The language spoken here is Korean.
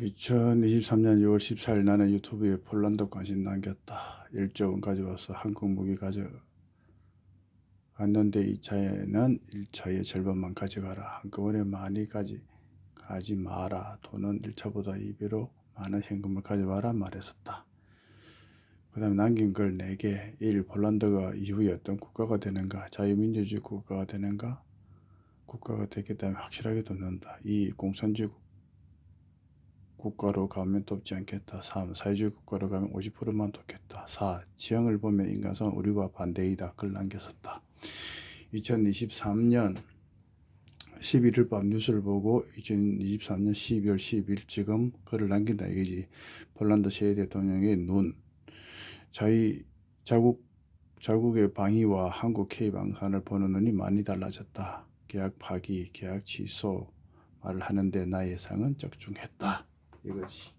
2023년 6월 14일 나는 유튜브에 폴란드 관심 남겼다. 1조 원 가져와서 한국 무기 가져갔는데 2차에는 1차의 절반만 가져가라. 한꺼번에 많이 가지, 가지 마라. 돈은 1차보다 2배로 많은 현금을 가져와라 말했었다. 그 다음에 남긴 걸 4개. 1. 폴란드가 이후에 어떤 국가가 되는가? 자유민주주의 국가가 되는가? 국가가 되겠다면 확실하게 돋는다. 2. 공산주의 국- 국가로 가면 돕지 않겠다. 3. 사회주의 국가로 가면 50%만 돕겠다. 4. 지형을 보면 인간성은 우리와 반대이다. 글 남겼었다. 2023년 11일 밤 뉴스를 보고 2023년 12월 10일 지금 글을 남긴다 이거지. 폴란드 새 대통령의 눈. 자기 자국 자국의 방위와 한국 K 방산을 보는 눈이 많이 달라졌다. 계약 파기, 계약 취소 말을 하는데 나의 예상은 적중했다. 이거지.